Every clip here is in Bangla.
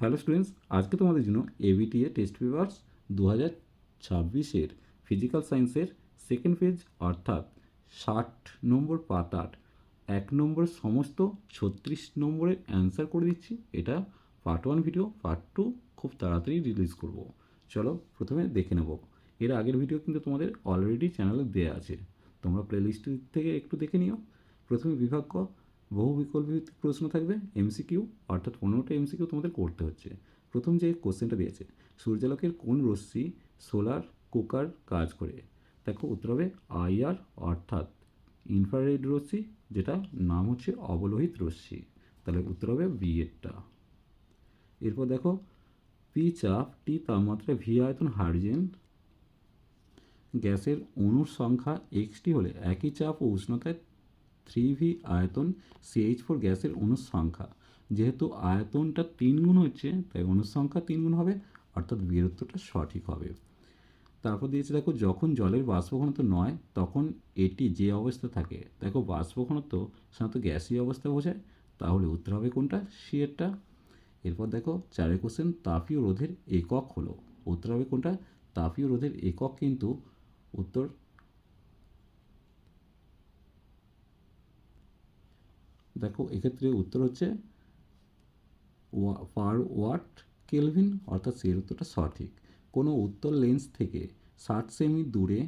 হ্যালো স্টুডেন্টস আজকে তোমাদের জন্য এবিটিএ টেস্ট পেপার্স দু হাজার ছাব্বিশের ফিজিক্যাল সায়েন্সের সেকেন্ড পেজ অর্থাৎ ষাট নম্বর পাতার এক নম্বর সমস্ত ছত্রিশ নম্বরের অ্যান্সার করে দিচ্ছি। এটা part one video part two খুব তাড়াতাড়ি রিলিজ করব। চলো প্রথমে দেখে নেব। এর আগের ভিডিও কিন্তু তোমাদের অলরেডি চ্যানেলে দেওয়া আছে। তোমরা প্লেলিস্ট থেকে একটু দেখে নিও। প্রথমে বিভাগ বহু বিকল্পভিত্তিক প্রশ্ন থাকবে এমসিকিউ অর্থাৎ পনেরোটা এমসিকিউ তোমাদের করতে হচ্ছে। প্রথম যে কোশ্চেনটা দিয়েছে, সূর্যালোকের কোন রশ্মি সোলার কুকার কাজ করে? দেখো, উত্তর হবে আইআর অর্থাৎ ইনফ্রারেড রশ্মি, যেটা নাম হচ্ছে অবলোহিত রশ্মি। তাহলে উত্তর হবে বি এরটা এরপর দেখো পি চাপ টি তাপমাত্রা ভি আয়তন, হাইড্রোজেন। গ্যাসের অণুর সংখ্যা এক্সটি হলে একই চাপ ও উষ্ণতায় থ্রি ভি আয়তন সিএইচ ফোর গ্যাসের অণুর সংখ্যা যেহেতু আয়তনটা তিন গুণ হচ্ছে, তাই অণুর সংখ্যা তিন গুণ হবে, অর্থাৎ বীরত্বটা সঠিক হবে। তারপর দিয়েছে, দেখো, যখন জলের বাষ্প নয়, তখন এটি যে অবস্থা থাকে, দেখো বাষ্প সাধারণত গ্যাসীয় অবস্থা বোঝায় তাহলে উত্তর হবে কোনটা? সি এরটা। এরপর দেখো, চারের কোশ্চেন তাপীয় রোধের একক হলো। উত্তর হবে কোনটা? তাপীয় রোধের একক কিন্তু উত্তর দেখো, এক্ষেত্রে উত্তর হচ্ছে পার ওয়াট কেলভিন অর্থাৎ সেই উত্তরটা সঠিক। কোনো উত্তর লেন্স থেকে ষাট সেমি দূরে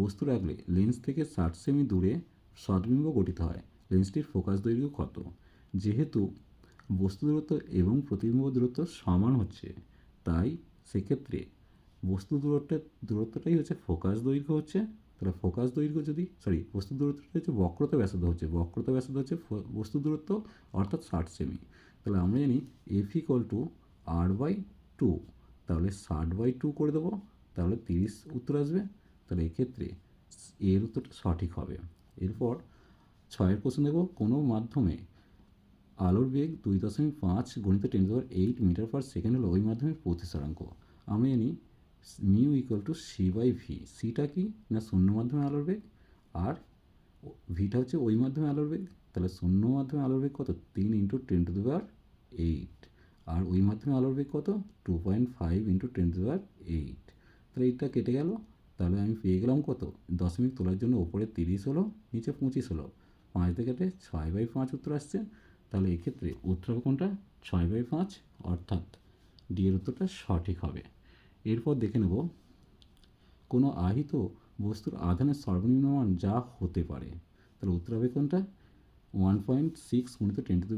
বস্তু রাখলে লেন্স থেকে ষাট সেমি দূরে সদ্বিম্ব গঠিত হয়। লেন্সটির ফোকাস দৈর্ঘ্য কত? যেহেতু বস্তু দূরত্ব এবং প্রতিবিম্ব দূরত্ব সমান হচ্ছে, তাই সেক্ষেত্রে বস্তু দূরত্বের, দূরত্বটাই হচ্ছে ফোকাস দৈর্ঘ্য হচ্ছে তাহলে ফোকাস দৈর্ঘ্য যদি সরি বস্তু দূরত্বটা হচ্ছে বক্রতা ব্যাসার্ধ হচ্ছে, বক্রতা ব্যাসার্ধ হচ্ছে বস্তু দূরত্ব অর্থাৎ ষাট সেমি তাহলে আমরা জানি F equal to R by two তাহলে ষাট বাই টু করে দেবো, তাহলে তিরিশ উত্তর আসবে, তাহলে এক্ষেত্রে এর উত্তরটা সঠিক হবে। এরপর ছয়ের কোশ্চেন দেখো, কোনো মাধ্যমে আলোর বেগ দুই দশমিক পাঁচ গণিত ten power eight metre per second হলো ওই মাধ্যমের প্রতিসরাঙ্ক। আমি জানি mu equal to C by V theta কি? না শূন্য মাধ্যমে আলোর বেগ? আর ভিটা হচ্ছে ওই মাধ্যমে আলোর বেগ? তাহলে শূন্য মাধ্যমে আলোর বেগ কত? তিন into ten to the power eight আর ওই মাধ্যমে আলোর বেগ কত? Two point five into ten to the power eight তাহলে এইটা কেটে গেল। তাহলে আমি পেয়ে গেলাম কত? দশমিক তোলার জন্য ওপরে তিরিশ হলো, নিচে পঁচিশ হলো। পাঁচ দিয়ে কেটে ছয় বাই পাঁচ উত্তর আসছে। তাহলে এক্ষেত্রে উত্তর কোনটা? ছয় বাই পাঁচ, অর্থাৎ ডি এর উত্তরটা সঠিক হবে। এরপর দেখে নেব, কোনো আহিত বস্তুর আধানের সর্বনিম্ন মান যা হতে পারে। তাহলে উত্তর হবে কোনটা ওয়ান পয়েন্ট সিক্স গুণিত ten to the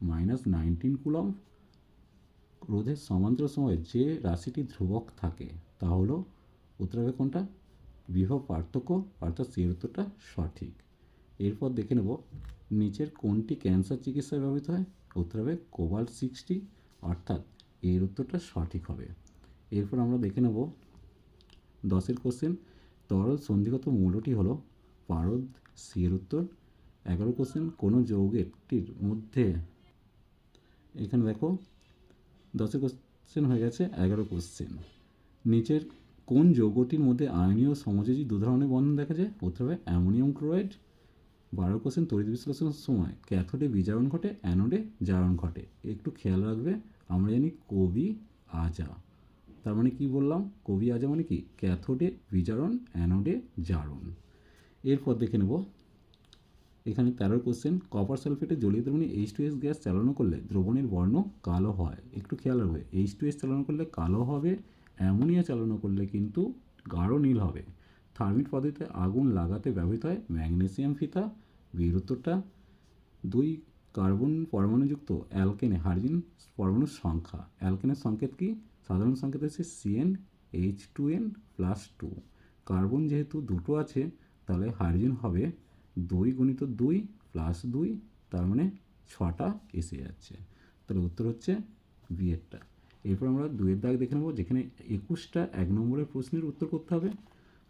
minus nineteen coulomb রোধের সমান্তর সময়ে যে রাশিটি ধ্রুবক থাকে, তা হলো উত্তর হবে কোনটা বিভব পার্থক্য অর্থাৎ সি উত্তরটা সঠিক। এরপর দেখে নেব নিচের কোনটি ক্যান্সার চিকিৎসায় ব্যবহৃত হয় উত্তর হবে কোবাল সিক্সটি অর্থাৎ এর উত্তরটা সঠিক হবে। এরপর আমরা দেখে নেব দশের কোশ্চেন তরল সন্ধিগত মৌলটি হলো পারদ সি এর উত্তর। এগারো কোশ্চেন কোনো যৌগেরটির মধ্যে? এখানে দেখো, দশের কোশ্চেন হয়ে গেছে, এগারো কোশ্চেন নিচের কোন যৌগটির মধ্যে আয়নীয় সমযোজী দু ধরনের বন্ধন দেখা যায়? উত্তর হবে অ্যামোনিয়াম ক্লোরাইড। বারো কোশ্চেন তড়িৎ বিশ্লেষণের সময় ক্যাথোডে বিজারণ ঘটে, অ্যানোডে জারণ ঘটে। একটু খেয়াল রাখবে, আমরা জানি কবি আজা। তার মানে কি বললাম? কবি আজা মানে কি? ক্যাথোডে, বিজারণ, অ্যানোডে, জারণ। এরপর দেখে নেব। এখানে তেরো কোশ্চেন কপার সালফেটে জলীয় দ্রবণে এইচ টু এস গ্যাস চালানো করলে দ্রবণের বর্ণ কালো হয়। একটু খেয়াল রাখবে এইচ টু এস চালানো করলে কালো হবে, অ্যামোনিয়া চালানো করলে কিন্তু গাঢ় নীল হবে। থার্মিট পদ্ধতিতে আগুন লাগাতে ব্যবহৃত হয় ম্যাগনেসিয়াম ফিতা, বীরত্বটা। দুই কার্বন পরমাণুযুক্ত অ্যালকেনে হাইড্রোজেন পরমাণুর সংখ্যা। অ্যালকেনের সংকেত কি? সাধারণ সংকেত হচ্ছে CN H two N plus two carbon যেহেতু দুটো আছে, তাহলে হাইড্রোজেন হবে দুই গুণিত দুই প্লাস দুই, তার মানে ছটা এসে যাচ্ছে। তাহলে উত্তর হচ্ছে বিয়েরটা এরপর আমরা দুয়ের দাগ দেখে নেব, যেখানে একুশটা এক নম্বরের প্রশ্নের উত্তর করতে হবে।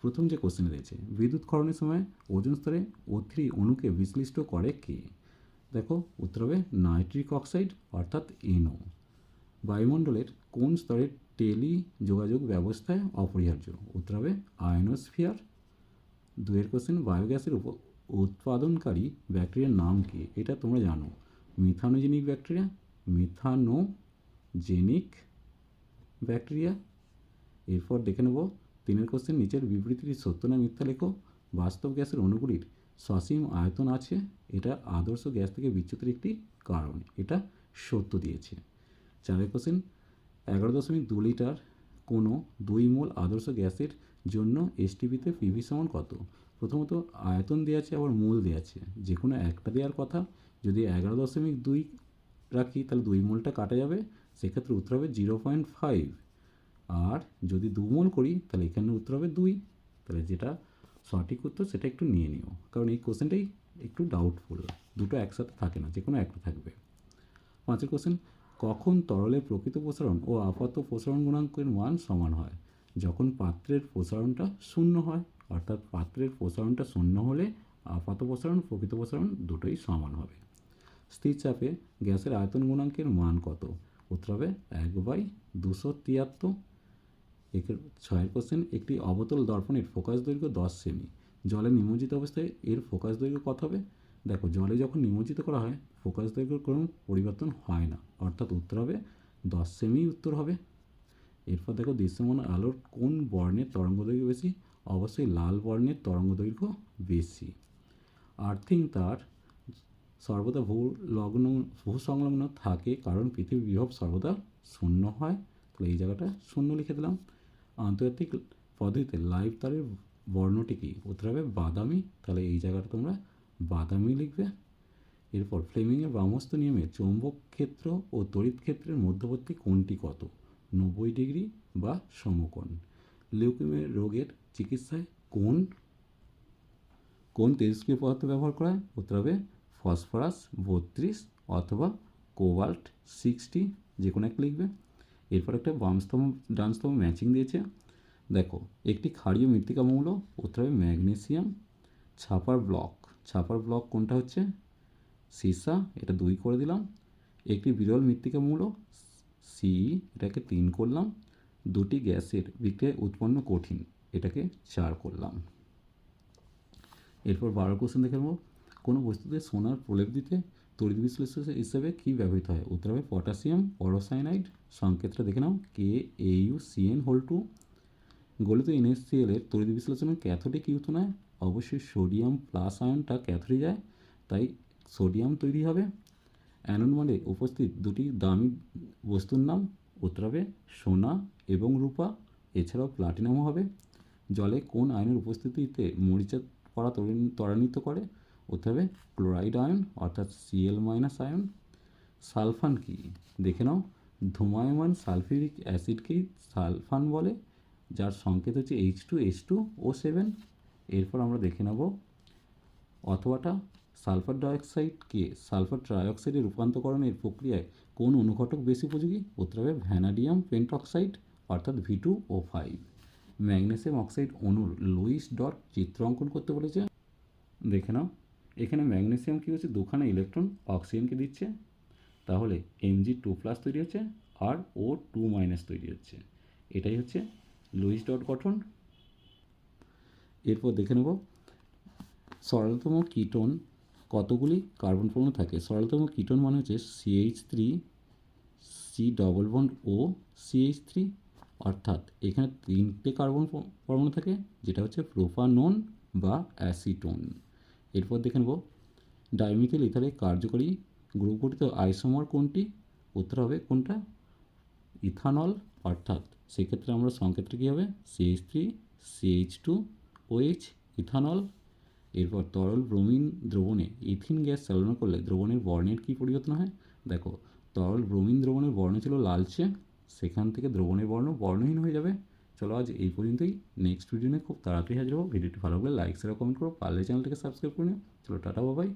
প্রথম যে কোশ্চেন রয়েছে, বিদ্যুৎ ক্ষরণের সময় ওজন স্তরে ও থ্রি অণুকে বিশ্লিষ্ট করে কে? দেখো উত্তর হবে নাইট্রিক অক্সাইড, অর্থাৎ এনও বায়ুমণ্ডলের কোন স্তরের টেলি যোগাযোগ ব্যবস্থায় অপরিহার্য? উত্তর হবে আয়নোস্ফিয়ার। দুয়ের কোশ্চেন বায়োগ্যাসের উপ উৎপাদনকারী ব্যাকটেরিয়ার নাম কি? এটা তোমরা জানো। Methanogenic bacteria methanogenic bacteria. এরপর দেখে নেব, তিনের কোশ্চেন নিচের বিবৃতিটি সত্য না মিথ্যা লেখো? বাস্তব গ্যাসের অণুগুলির সসীম আয়তন আছে, এটা আদর্শ গ্যাস থেকে বিচ্যুতির একটি কারণ, এটা সত্য দিয়েছে। চারের কোশ্চেন, এগারো দশমিক দু লিটার কোনো দুই মোল আদর্শ গ্যাসের জন্য এসটিপিতে পিভি সমান কত? প্রথমত, আয়তন দেওয়া আছে আবার মোল দেওয়া আছে যে কোনো একটা দেওয়ার কথা, যদি এগারো দশমিক দুই রাখি, তাহলে দুই মোলটা কাটা যাবে, সেক্ষেত্রে উত্তর হবে জিরো পয়েন্ট ফাইভ। আর যদি দু মোল করি, তাহলে এখানে উত্তর হবে দুই। তাহলে যেটা সঠিক উত্তর সেটা একটু নিয়ে নিও। কারণ এই কোশ্চেনটাই একটু ডাউটফুল দুটো একসাথে থাকে না যে কোনো একটা থাকবে। পাঁচের কোশ্চেন কখন তরলের প্রকৃত প্রসারণ ও আপাত প্রসারণ গুণাঙ্কের মান সমান হয়? যখন পাত্রের প্রসারণটা শূন্য হয়, অর্থাৎ পাত্রের প্রসারণটা শূন্য হলে আপাত প্রসারণ, প্রকৃত প্রসারণ দুটোই সমান হবে। স্থির চাপে গ্যাসের আয়তন গুণাঙ্কের মান কত? উত্তর হবে এক বাই দুশো তিয়াত্তর একের ছয়ের কোশ্চেন একটি অবতল দর্পণের ফোকাস দৈর্ঘ্য দশ সেমি। জলে নিমজ্জিত অবস্থায় এর ফোকাস দৈর্ঘ্য কত হবে? দেখো, জলে যখন নিমজ্জিত করা হয়, ফোকাস দৈর্ঘ্যের কোনো পরিবর্তন হয় না। অর্থাৎ উত্তর হবে দশ সেমি, উত্তর হবে। এরপর দেখো, দৃশ্যমান আলোর কোন বর্ণের তরঙ্গ দৈর্ঘ্য বেশি? অবশ্যই লাল বর্ণের তরঙ্গ দৈর্ঘ্য বেশি। আর্থিং তার সর্বদা ভূ লগ্ন, ভূ সংলগ্ন থাকে কারণ পৃথিবীর বিভব সর্বদা শূন্য হয়। তাহলে এই জায়গাটা শূন্য লিখে দিলাম। আন্তর্জাতিক পদ্ধতিতে লাইভ তারের বর্ণটি কী? উত্তর হবে বাদামি। তাহলে এই জায়গাটা তোমরা বাদামি লিখবে। এরপর ফ্লেমিংয়ের বামস্ত নিয়মে চৌম্বক ক্ষেত্র ও তড়িৎ ক্ষেত্রের মধ্যবর্তী কোণটি কত? নব্বই ডিগ্রি বা সমকোণ। লিউকেমিয়া রোগের চিকিৎসায় কোন কোন তেজস্ক্রিয় পদার্থ ব্যবহার করা হয়? উত্তর হবে ফসফরাস বত্রিশ অথবা কোবাল্ট সিক্সটি যে কোনো একটা লিখবে। এরপর একটা বামস্তম ডানস্তম ম্যাচিং দিয়েছে। দেখো, একটি ক্ষারীয় মৃত্তিকা মৌল হবে ম্যাগনেসিয়াম, ছাপার ব্লক। ছাপার ব্লক কোনটা হচ্ছে? সীসা, এটা দুই করে দিলাম। একটি বিরল মৃত্তিকা মৌল, সি, এটাকে তিন করলাম। দুটি গ্যাসের বিক্রিয়ায় উৎপন্ন কঠিন, এটাকে চার করলাম। এরপর বারো কোশ্চেন দেখে নেব। কোনো বস্তুতে সোনার প্রলেপ দিতে তড়িৎ বিশ্লেষক হিসেবে কী ব্যবহৃত হয়? উত্তর হবে পটাশিয়াম, পরোসাইনাইড, সংকেতটা দেখে নাও K A U C N whole two গলিত এনএসসিএল এর তড়িৎ বিশ্লেষণের ক্যাথোডে কী উৎপন্ন হয় অবশ্যই সোডিয়াম প্লাস আয়নটা ক্যাথোডে যায়, তাই সোডিয়াম তৈরি হবে। অ্যানোড মানে উপস্থিত দুটি দামি বস্তুর নাম উত্তর হবে সোনা এবং রূপা, এছাড়াও প্লাটিনামও হবে। জলে কোন আয়নের উপস্থিতিতে মরিচা ত্বরান্বিত ত্বরান্বিত করে? উত্তর হবে ক্লোরাইড আয়ন অর্থাৎ সিএল মাইনাস আয়ন। সালফান কি? দেখে নাও ধূমায়মান সালফিউরিক অ্যাসিডকেই সালফান বলে, যার সংকেত হচ্ছে H two H two O seven এরপর আমরা দেখে নেব অথবাটা সালফার ডাইঅক্সাইডকে সালফার ট্রাইঅক্সাইডে রূপান্তরকরণের প্রক্রিয়ায় কোন অনুঘটক বেশি উপযোগী? উত্তর হবে ভ্যানাডিয়াম পেন্টঅক্সাইড অর্থাৎ V two O five magnesium oxide অণুর লুইস ডট চিত্র অঙ্কন করতে বলেছে। দেখে নাও এখানে ম্যাগনেসিয়াম কী হচ্ছে? দুখানা ইলেকট্রন অক্সিজেনকে দিচ্ছে। তাহলে এমজি টু প্লাস তৈরি হচ্ছে, আর ও টু মাইনাস তৈরি হচ্ছে। এটাই হচ্ছে লুইস ডট গঠন। এরপর দেখে নেব, সরলতম কীটন কতগুলি কার্বন পরমাণু থাকে? সরলতম কিটোন মানে হচ্ছে CH three C double bond O CH three অর্থাৎ এখানে তিনটে কার্বন পরমাণু থাকে, যেটা হচ্ছে প্রোপানন বা অ্যাসিটোন এরপর দেখে নেব। ডাইমিথিল ইথারের কার্যকরী গ্রুপ গঠিত আইসোমার কোনটি? উত্তর হবে কোনটা? ইথানল, অর্থাৎ সেক্ষেত্রে আমরা সংকেতটা কী হবে? CH three CH two OH ethanol. এরপর তরল ব্রোমিন দ্রবণে ইথিন গ্যাস চালনা করলে দ্রবণের বর্ণের কী পরিবর্তন হয়? দেখো, তরল ব্রোমিন দ্রবণের বর্ণ ছিল লালচে, সেখান থেকে দ্রবণের বর্ণ বর্ণহীন হয়ে যাবে। চলো আজ এই পর্যন্তই। নেক্সট ভিডিও নিয়ে খুব তাড়াতাড়ি হাজির হব। ভিডিওটি ভালো লাগলে লাইক শেয়ার কমেন্ট করো। পারলে চ্যানেলটিকে সাবস্ক্রাইব করে নিও। চলো, টাটা বাবাই